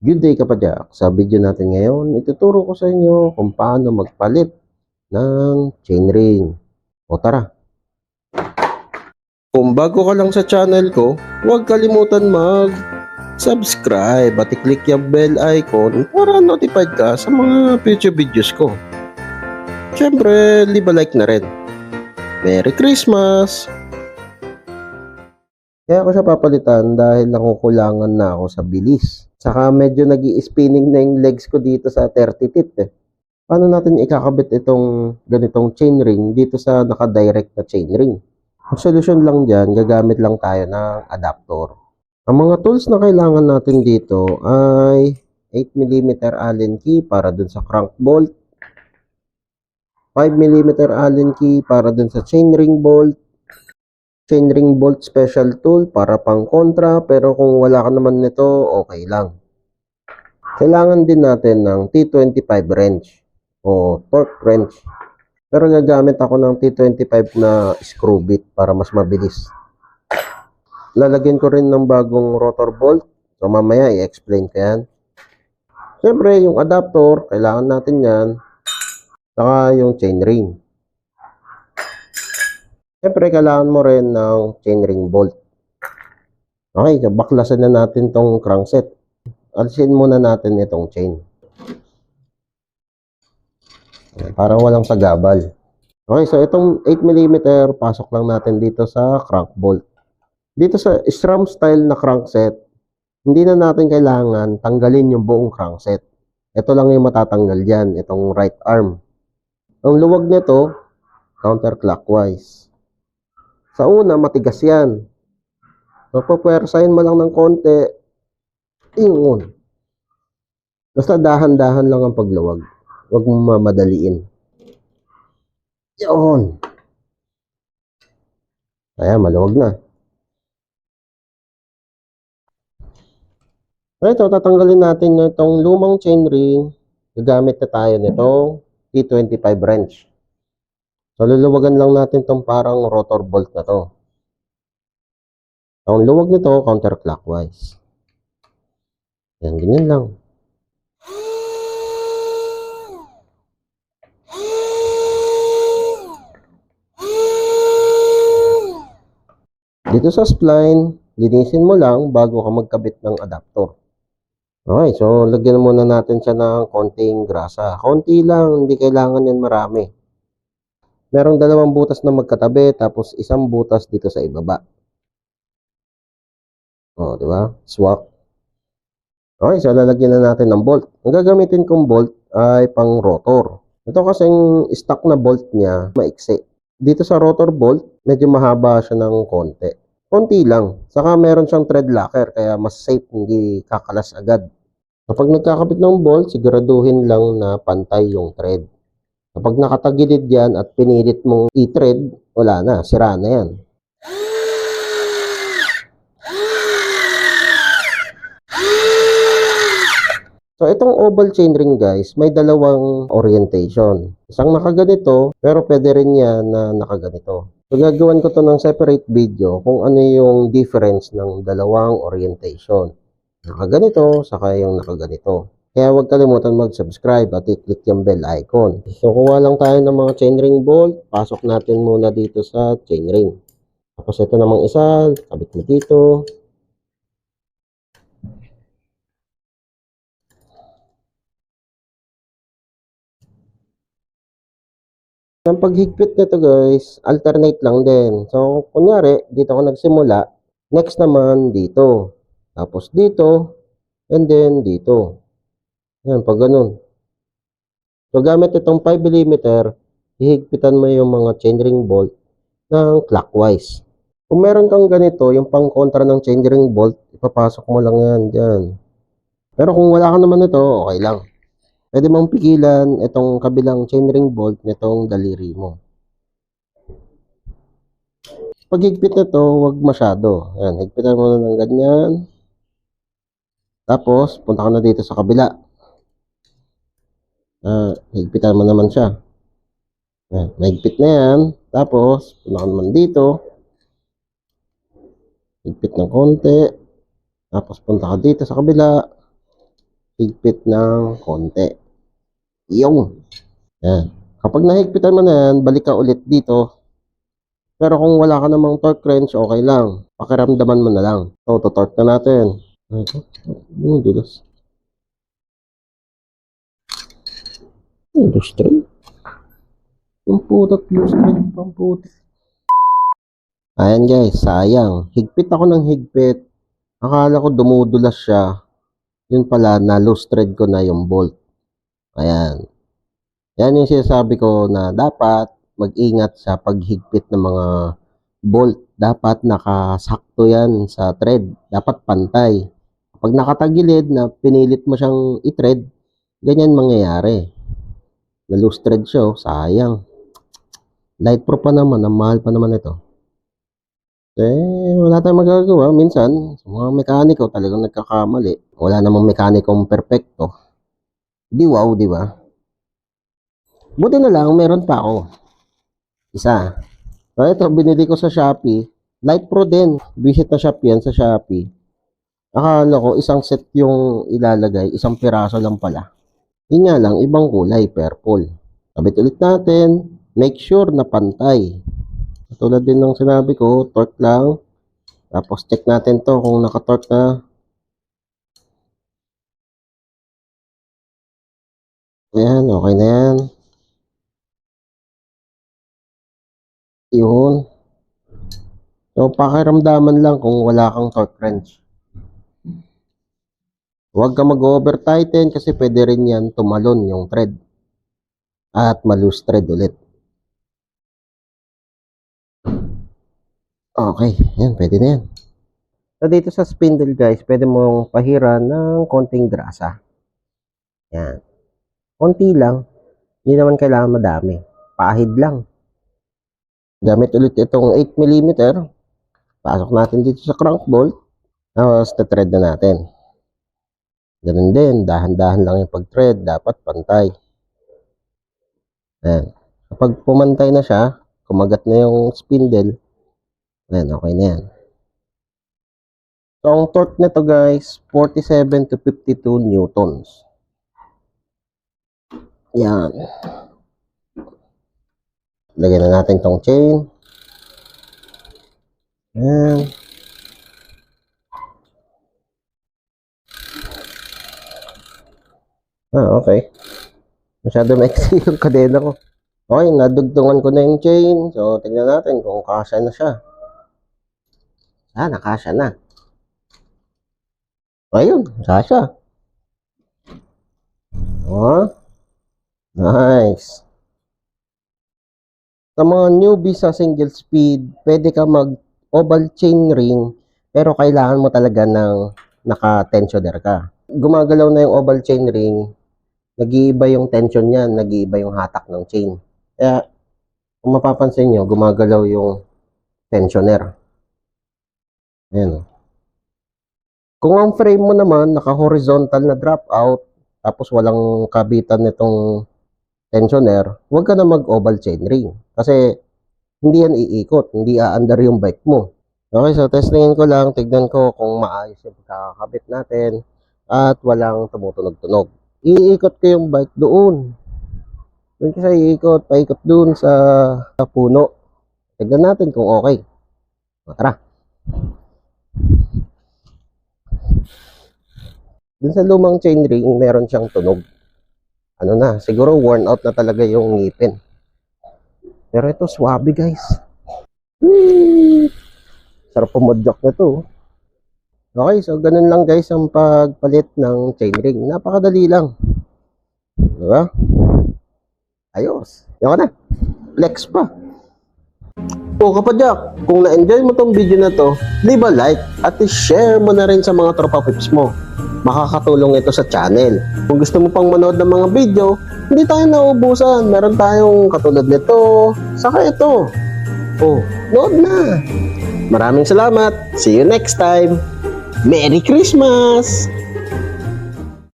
Good day kapadyak. Sa video natin ngayon, ituturo ko sa inyo kung paano magpalit ng chainring. O tara! Kung bago ka lang sa channel ko, huwag kalimutan mag subscribe at i-click yung bell icon para notified ka sa mga future videos ko. Siyempre, leave a like na rin. Merry Christmas! Kaya ako siya papalitan dahil nakukulangan na ako sa bilis. Saka medyo nag spinning na yung legs ko dito sa 30 tit eh. Paano natin ikakabit itong ganitong chainring dito sa naka-direct na chainring? Ang solusyon lang dyan, gagamit lang tayo ng adapter. Ang mga tools na kailangan natin dito ay 8mm Allen key para dun sa crank bolt, 5mm Allen key para dun sa chainring bolt, chainring bolt special tool para pang kontra pero kung wala ka naman nito okay lang. Kailangan din natin ng T25 wrench o torque wrench. Pero gagamit ako ng T25 na screw bit para mas mabilis. Lalagyan ko rin ng bagong rotor bolt. So mamaya i-explain ko yan. Syempre yung adapter kailangan natin yan. Saka yung chainring Siyempre, kailangan mo rin ng chainring bolt. Okay, so baklasan na natin tong crankset. Alisin muna natin itong chain. Para walang sagabal. Okay, so itong 8mm, pasok lang natin dito sa crank bolt. Dito sa SRAM style na crankset, hindi na natin kailangan tanggalin yung buong crankset. Ito lang yung matatanggal dyan, itong right arm. Ang luwag nito, counterclockwise. Sa una, matigas yan. Magpapwersahin mo lang ng konti, ingon. Basta dahan-dahan lang ang pagluwag. Huwag mo mamadaliin. Yun. Kaya maluwag na. Ito, tatanggalin natin itong lumang chainring. Gagamit na tayo nitong T25 wrench. So, luluwagan lang natin itong parang rotor bolt na to. Ang luwag nito, counterclockwise. Yan, ganyan lang. Dito sa spline, linisin mo lang bago ka magkabit ng adapter. Okay, so lagyan muna natin siya ng konting grasa. Konti lang, hindi kailangan yan marami. Merong dalawang butas na magkatabi, tapos isang butas dito sa ibaba. O, di ba? Swak. Okay, so lalagyan na natin ng bolt. Ang gagamitin kong bolt ay pang rotor. Ito kasing stock na bolt niya, maiksi. Dito sa rotor bolt, medyo mahaba siya ng konti. Konti lang. Saka meron siyang thread locker, kaya mas safe, hindi kakalas agad. Kapag nagkakabit ng bolt, siguraduhin lang na pantay yung thread. Kapag nakatagilid yan at pinilit mong i-thread, wala na, sira na yan. So, itong oval chainring guys, may dalawang orientation. Isang nakaganito, pero pwede rin yan na nakaganito. So, gagawin ko to ng separate video kung ano yung difference ng dalawang orientation. Nakaganito, saka yung nakaganito. Kaya huwag kalimutan mag-subscribe at i-click yung bell icon. So, kuha lang tayo ng mga chainring bolt. Pasok natin muna dito sa chainring. Tapos ito namang isa, kabit mo dito. Ang paghigpit nito guys, alternate lang din. So, kunyari, dito ako nagsimula. Next naman, dito. Tapos dito, and then dito. Yan, pag ganun. So, gamit itong 5mm, hihigpitan mo yung mga chainring bolt ng clockwise. Kung meron kang ganito, yung pang kontra ng chainring bolt, ipapasok mo lang yan dyan. Pero kung wala ka naman ito, okay lang. Pwede mong pigilan itong kabilang chainring bolt nitong daliri mo. Pag higpit na to, huwag masyado. Yan, higpitan mo na ng ganyan. Tapos, punta ka na dito sa kabila. Ah, higpitan mo naman siya. Yan, nahigpit na yan. Tapos, punta naman dito. Higpit ng konti. Tapos, punta ka dito sa kabila. higpit ng konti. Yung. Yan. Kapag nahigpitan mo na yan, balik ka ulit dito. Pero kung wala ka namang torque wrench, okay lang. Pakiramdaman mo na lang. So, to-torque na natin. Ito. Ano, dulas. Ano, straight? Yung putat, loose thread, pang putat. Ayan guys, sayang. Higpit ako ng higpit. Akala ko dumudulas siya. Yun pala, na loose thread ko na yung bolt. Ayan. Yan yung sinasabi ko na dapat mag-ingat sa paghigpit ng mga bolt. Dapat nakasakto yan sa thread. Dapat pantay. Kapag nakatagilid na pinilit mo siyang i-thread, ganyan mangyayari. Na loose thread siya, oh, sayang. Light pro pa naman, ang mahal pa naman ito. Eh, wala tayong magagawa. Minsan, sa mga mekaniko talagang nagkakamali. Wala namang mekanikong perpekto. Di wow, di ba? Buti na lang, meron pa ako. Isa. So, ito, binili ko sa Shopee. Light Pro din. Visit na shop yan sa Shopee. Akala ko, isang set yung ilalagay. Isang piraso lang pala. Yun nga lang, ibang kulay, purple. Kabit ulit natin. Make sure na pantay. Tulad din ng sinabi ko, torque lang. Tapos check natin to kung naka-torque na. Ayan, okay na yan. Yun. So, pakiramdaman lang kung wala kang torque wrench. Huwag ka mag-over tighten kasi pwede rin yan tumalon yung thread. At malus thread ulit. Okay, yan, pwede na yan. So, dito sa spindle guys, pwede mong pahiran ng konting grasa. Yan. Konti lang. Hindi naman kailangan madami. Pahid lang. Gamit ulit itong 8mm. Pasok natin dito sa crank bolt. Tapos, thread na natin. Ganun din, dahan-dahan lang yung pag-thread. Dapat pantay. Ayan. Kapag pumantay na siya, kumagat na yung spindle, ayan, okay na yan. So, ang torque nito guys, 47 to 52 newtons. Yan. Lagyan na natin tong chain. Yan. Ah, okay. Masyado maiksi yung kadena ko. Okay, nadugtungan ko na yung chain. So, tingnan natin kung kasya na siya. Ah, nakasya na. Ayun, kasya. Oh, nice. Sa mga newbie sa single speed, pwede ka mag oval chain ring, pero kailangan mo talaga ng naka-tensioner ka. Gumagalaw na yung oval chain ring, nag-iiba yung tension niyan, nag-iiba yung hatak ng chain. Kaya, kung mapapansin nyo, gumagalaw yung tensioner. Ayan. oh. Kung ang frame mo naman, naka-horizontal na drop out, tapos walang kabitan nitong tensioner, huwag ka na mag-oval chain ring. Kasi, hindi yan iikot, hindi aandar yung bike mo. Okay, so testingin ko lang, tignan ko kung maayos yung pagkakabit natin at walang tumutunog-tunog. Iikot ko yung bike doon. Doon kasi iikot, paikot doon sa, sa puno. Tignan natin kung okay. Tara. Dun sa lumang chain ring, meron siyang tunog. Ano na, siguro worn out na talaga yung ngipin. Pero ito, swabe guys. Sarap pumodjak na to. Okay, so ganun lang guys ang pagpalit ng chain ring. Napakadali lang. Diba? Ayos. Yan na. Flex pa. O kapadyak, kung na-enjoy mo tong video na to, leave a like at i-share mo na rin sa mga tropa pips mo. Makakatulong ito sa channel. Kung gusto mo pang manood ng mga video, hindi tayo naubusan. Meron tayong katulad nito, saka ito. Oh, nood na. Maraming salamat. See you next time. Merry Christmas!